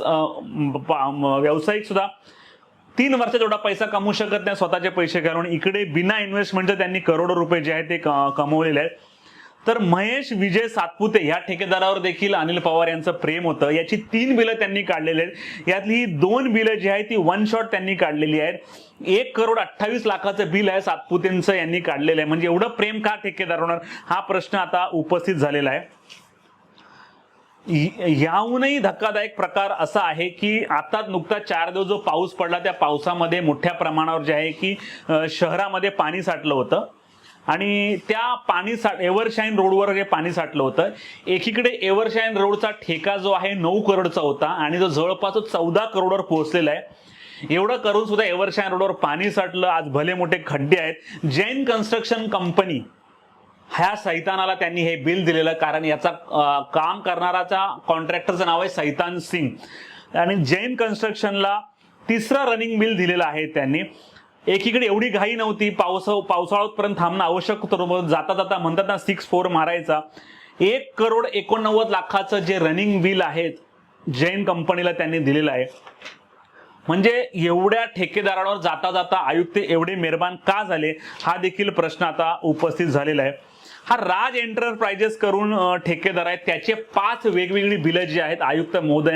व्यावसायिक सुद्धा तीन वर्षात एवढा पैसा कमवू शकत नाही स्वतःचे पैसे घालून. इकडे बिना इन्व्हेस्टमेंटचे त्यांनी करोडो रुपये जे आहेत ते कमवलेले आहेत. तर महेश विजय सातपुते ह्या ठेकेदारावर देखील अनिल पवार यांचं प्रेम होतं. याची तीन बिलं त्यांनी काढलेली आहेत. यातली ही दोन बिलं जी आहेत ती वन शॉट त्यांनी काढलेली आहेत. एक करोड अठ्ठावीस लाखाचं बिल आहे सातपुतेंचं यांनी काढलेलं आहे. म्हणजे एवढं प्रेम का ठेकेदार होणार? हा प्रश्न आता उपस्थित झालेला आहे. याहूनही धक्कादायक प्रकार असा आहे की आता नुकता चार दिवस जो पाऊस पडला त्या पावसामध्ये मोठ्या प्रमाणावर जे आहे की शहरामध्ये पाणी साठलं होतं. आणि त्या पाणी साठ एव्हरशाईन रोडवर हे पाणी साठलं होतं. एकीकडे एव्हरशाईन रोडचा ठेका जो आहे नऊ करोडचा होता आणि जो जवळपास चौदा करोडवर पोहोचलेला आहे. एवढं करून सुद्धा एव्हरशाईन रोडवर पाणी साठलं. आज भले मोठे खड्डे आहेत. जैन कन्स्ट्रक्शन कंपनी ह्या सैतानाला त्यांनी हे बिल दिलेलं कारण याचा काम करणाराचा कॉन्ट्रॅक्टरचं नाव आहे सैतान सिंग. आणि जैन कन्स्ट्रक्शनला तिसरा रनिंग बिल दिलेलं आहे त्यांनी. एकीकडे एवढी घाई नव्हती पावस पावसाळ्यापर्यंत थांबणं आवश्यक होतं जाता जाता म्हणतात ना सिक्स फोर मारायचा. एक करोड एकोणनव्वद लाखाचं जे रनिंग बिल आहे जैन कंपनीला त्यांनी दिलेलं आहे. म्हणजे एवढ्या ठेकेदारांवर जाता जाता आयुक्त एवढे मेहरबान का झाले हा देखील प्रश्न आता उपस्थित झालेला आहे. हा राज एंटरप्राइजेस करून ठेकेदार आहेत. त्याचे पाच वेगवेगळी बिलं जी आहेत आयुक्त महोदय